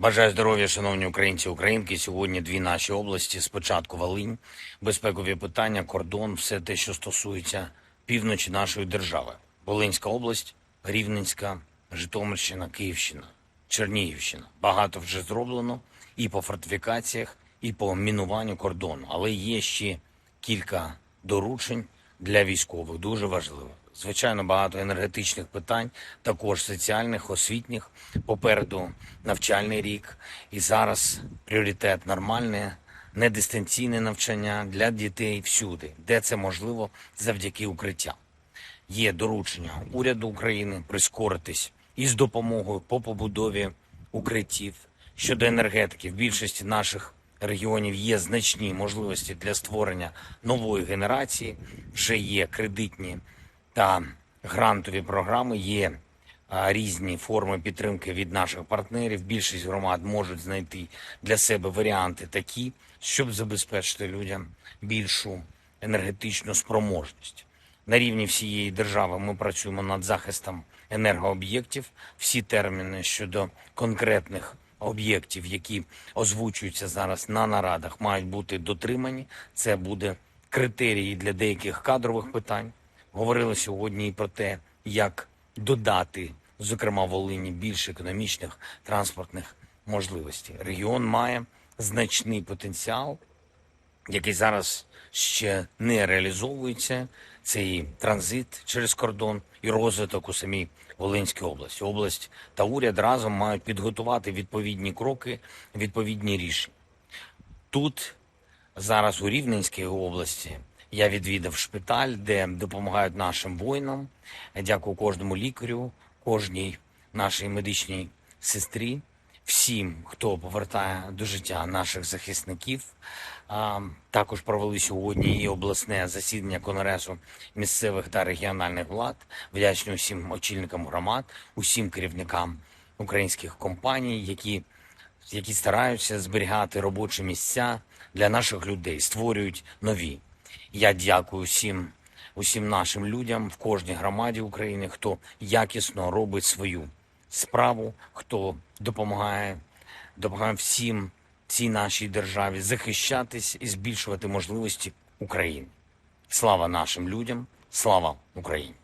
Бажаю здоров'я, шановні українці, українки. Сьогодні дві наші області. Спочатку Волинь, безпекові питання, кордон, все те, що стосується півночі нашої держави. Волинська область, Рівненська, Житомирщина, Київщина, Чернігівщина. Багато вже зроблено і по фортифікаціях, і по мінуванню кордону. Але є ще кілька доручень для військових, дуже важливих. Звичайно, багато енергетичних питань, також соціальних, освітніх. Попереду навчальний рік. І зараз пріоритет нормальне, недистанційне навчання для дітей всюди, де це можливо завдяки укриттям. Є доручення уряду України прискоритись із допомогою по побудові укриттів щодо енергетики. В більшості наших регіонів є значні можливості для створення нової генерації. Вже є кредитні та грантові програми. Є різні форми підтримки від наших партнерів. Більшість громад можуть знайти для себе варіанти такі, щоб забезпечити людям більшу енергетичну спроможність. На рівні всієї держави ми працюємо над захистом енергооб'єктів. Всі терміни щодо конкретних об'єктів, які озвучуються зараз на нарадах, мають бути дотримані. Це буде критерії для деяких кадрових питань. Говорили сьогодні і про те, як додати, зокрема Волині, більше економічних транспортних можливостей. Регіон має значний потенціал який зараз ще не реалізовується. Це і транзит через кордон, і розвиток у самій Волинській області. Область та уряд разом мають підготувати відповідні кроки, відповідні рішення. Тут зараз у Рівненській області я відвідав шпиталь, де допомагають нашим воїнам. Дякую кожному лікарю, кожній нашій медичній сестрі, всім, хто повертає до життя наших захисників. Також провели сьогодні і обласне засідання Конгресу місцевих та регіональних влад. Вдячні усім очільникам громад, усім керівникам українських компаній, які які стараються зберігати робочі місця для наших людей, створюють нові. Я дякую всім, усім нашим людям в кожній громаді України, хто якісно робить свою справу, хто допомагає, допомагає всім цій нашій державі захищатись і збільшувати можливості України. Слава нашим людям, слава Україні!